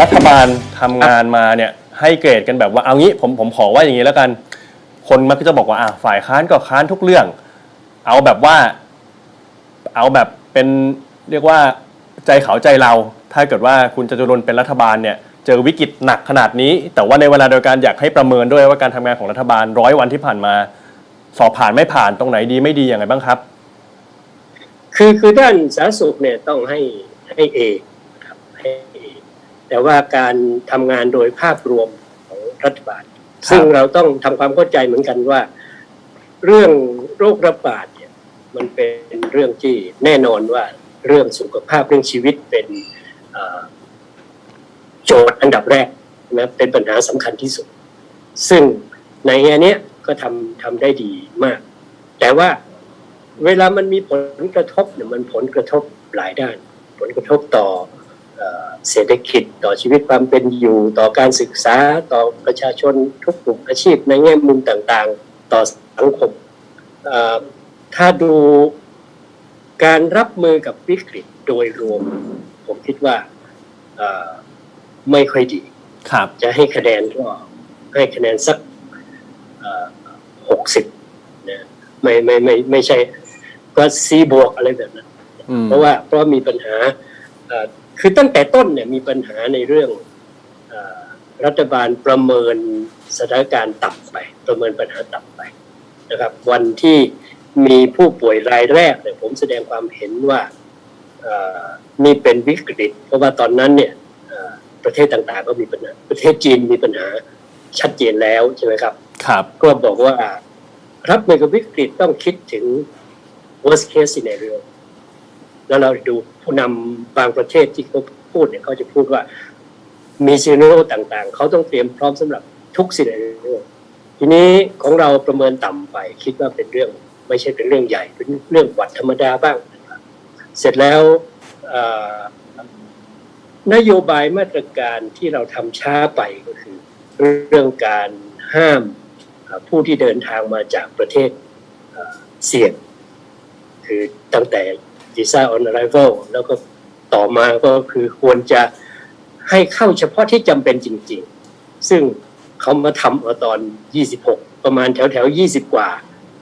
รัฐบาลทำงานมาเนี่ยให้เกรดกันแบบว่าเอางี้ผมผมขอว่าอย่างนี้แล้วกัน คนมักจะบอกว่าอะฝ่ายค้านก็ค้านทุกเรื่อง เอาแบบว่า เอาแบบเป็นเรียกว่าใจเขาใจเรา ถ้าเกิดว่าคุณจตุรนเป็นรัฐบาลเนี่ยเจอวิกฤตหนักขนาดนี้ แต่ว่าในเวลาเดียวกันอยากให้ประเมินด้วยว่าการทำงานของรัฐบาลร้อยวันที่ผ่านมา สอบผ่านไม่ผ่านตรงไหนดีไม่ดีอย่างไรบ้างครับ คือคือด้านสาธารณสุขเนี่ยต้องให้ให้เอครับให้เอ แต่ว่าการทำงานโดยภาพรวมของรัฐบาล ซึ่งเราต้องทำความเข้าใจเหมือนกันว่า เรื่องโรคระบาดเนี่ยมันเป็นเรื่องที่แน่นอนว่าเรื่องสุขภาพเรื่องชีวิตเป็นเอ่อโจทย์อันดับแรกนะเป็นปัญหาสำคัญที่สุด ซึ่งในอันเนี้ยก็ทำทำได้ดีมาก แต่ว่าเวลามันมีผลกระทบเนี่ยมันผลกระทบหลายด้าน ผลกระทบต่อ เอ่อเศรษฐกิจต่อชีวิตความเป็นอยู่ต่อการศึกษาต่อประชาชนทุกกลุ่มอาชีพในแง่มุมต่างๆ ต่อสังคมเอ่อถ้าดูการรับมือกับวิกฤตโดยรวม ผมคิดว่าเอ่อไม่ค่อยดีครับจะให้คะแนนก็ให้คะแนนสักหกสิบนะไม่ไม่ไม่ไม่ใช่ก็ซีบวกอะไรแบบนั้นอืมเพราะว่าเพราะมีปัญหาเอ่อ คือตั้งแต่ต้นเนี่ยมีปัญหาในเรื่องเอ่อรัฐบาลประเมินสถานการณ์ต่ำไป ประเมินปัญหาต่ำไปนะครับ วันที่มีผู้ป่วยรายแรกเนี่ยผมแสดงความเห็นว่าเอ่อนี่เป็นวิกฤต เพราะว่าตอนนั้นเนี่ยเอ่อประเทศต่างๆก็มีปัญหา ประเทศจีนมีปัญหาชัดเจนแล้วใช่ไหมครับ ครับ ก็บอกว่ารับมือกับวิกฤตต้องคิดถึง worst case scenario แล้วเราดูผู้นำบางประเทศที่เขาพูดเนี่ยเขาจะพูดว่ามีซีโนต่างๆ เขาต้องเตรียมพร้อมสำหรับทุกซีโนทีนี้ของเราประเมินต่ำไป คิดว่าเป็นเรื่องไม่ใช่เป็นเรื่องใหญ่ เป็นเรื่องหวัดธรรมดาบ้าง เสร็จแล้วนโยบายมาตรการที่เราทำช้าไปก็คือ เรื่องการห้ามผู้ที่เดินทางมาจากประเทศเสี่ยง คือตั้งแต่ visa on arrival แล้วก็ต่อมาก็คือควรจะให้เข้าเฉพาะที่จำเป็นจริง ๆ ซึ่งเขามาทำเอาตอน 26 ประมาณแถวแถว20 กว่า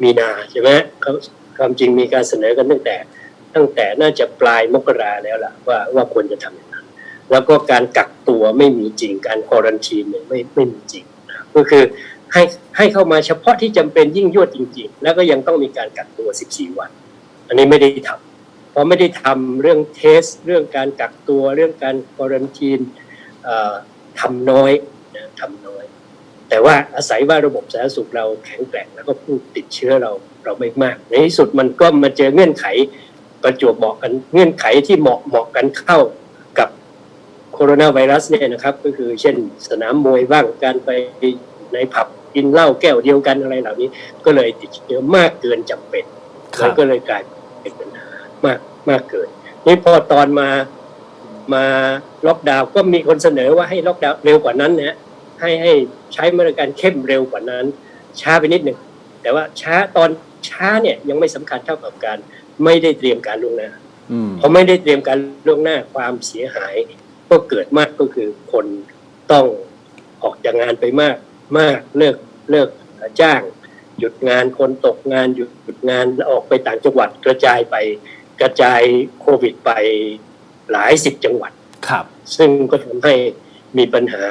มีนาใช่ไหมเขาความจริงมีการเสนอกันตั้งแต่ ตั้งแต่น่าจะปลายมกราแล้วล่ะว่าว่าควรจะทำอย่างนั้น แล้วก็การกักตัวไม่มีจริง การควอรันทีนเนี่ยไม่ไม่มีจริง ก็คือให้ให้เข้ามาเฉพาะที่จำเป็นยิ่งยวดจริง ๆ แล้วก็ยังต้องมีการกักตัว 14 วัน อันนี้ไม่ได้ทำเพ ราะไม่ได้ทำเรื่องเทส เรื่องการกักตัวเรื่องการควอรันทีนเอ่อทำน้อยนะทำน้อย แต่ว่าอาศัยว่าระบบสาธารณสุขเราแข็งแกร่งแล้วก็ผู้ติดเชื้อเราเราไม่มาก ในที่สุดมันก็มาเจอเงื่อนไขประจวบเหมาะกันเงื่อนไขที่เหมาะเหมาะกันเข้ากับโคโรนาไวรัสเนี่ยนะครับ ก็คือเช่นสนามมวยบ้างการไปในผับกินเหล้าแก้วเดียวกันอะไรเหล่านี้ ก็เลยติดเชื้อมากเกินจำเป็นครับแล้วก็เลยกลายเป็นปัญหา มากมากเกินนี่พอตอนมามาล็อกดาวน์ก็มีคนเสนอว่าให้ล็อกดาวน์เร็วกว่านั้นนะให้ให้ใช้มาตรการเข้มเร็วกว่านั้น ช้าไปนิดหนึ่งแต่ว่าช้าตอนช้าเนี่ยยังไม่สำคัญเท่ากับการ ไม่ได้เตรียมการล่วงหน้าอืมพอไม่ได้เตรียมการล่วงหน้าความเสียหาย ก็เกิดมากก็คือคนต้องออกจากงานไปมาก มากเลิกเลิกจ้าง หยุดงานคนตกงานหยุดหยุดงานแล้วออกไปต่างจังหวัดกระจายไป กระจายโควิดไปหลายสิบจังหวัด ครับ ซึ่งก็ทำให้มีปัญหา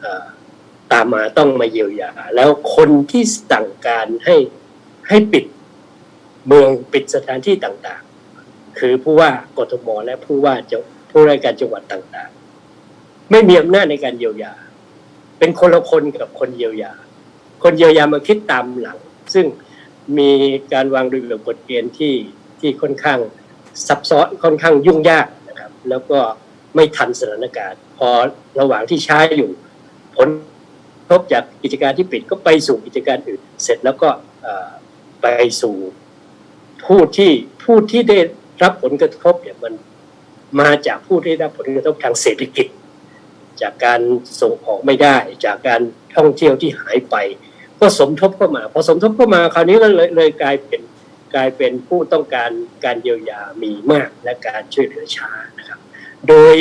เอ่อตามมาต้องมาเยียวยา แล้วคนที่สั่งการให้ให้ปิดเมืองปิดสถานที่ต่างๆ คือผู้ว่ากทมและผู้ว่าจะผู้ราชการจังหวัดต่างๆ ไม่มีอำนาจในการเยียวยา เป็นคนละคนกับคนเยียวยา คนเยียวยามาคิดตามหลัง ซึ่งมีการวางระเบียบกฎเกณฑ์ที่ที่ค่อนข้าง ซับซ้อนค่อนข้างยุ่งยากนะครับ แล้วก็ไม่ทันสถานการณ์ พอระหว่างที่ใช้อยู่ ผลทบจากกิจการที่ปิดก็ไปสู่กิจการอื่น เสร็จแล้วก็ไปสู่ผู้ที่ผู้ที่ได้รับผลกระทบเนี่ยมันมาจากผู้ที่ได้รับผลกระทบทางเศรษฐกิจ จากการส่งออกไม่ได้ จากการท่องเที่ยวที่หายไป ก็สมทบเข้ามา พอสมทบเข้ามาคราวนี้ก็เลยเลยกลายเป็น กลายเป็นผู้ต้องการการเยียวยามีมากและการช่วยเหลือช้านะครับ โดย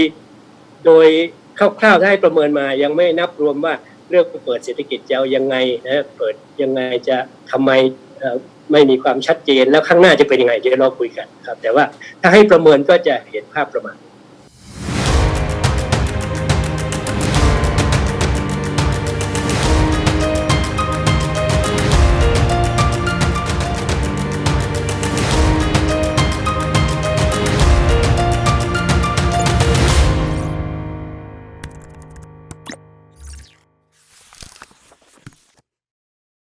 โดยคร่าวๆถ้าให้ประเมินมายังไม่นับรวมว่าเรื่องเปิดเศรษฐกิจจะเอายังไงนะเปิดยังไงจะทำไมไม่มีความชัดเจนแล้วข้างหน้าจะเป็นยังไงเดี๋ยวเราคุยกันครับ แต่ว่าถ้าให้ประเมินก็จะเห็นภาพประมาณ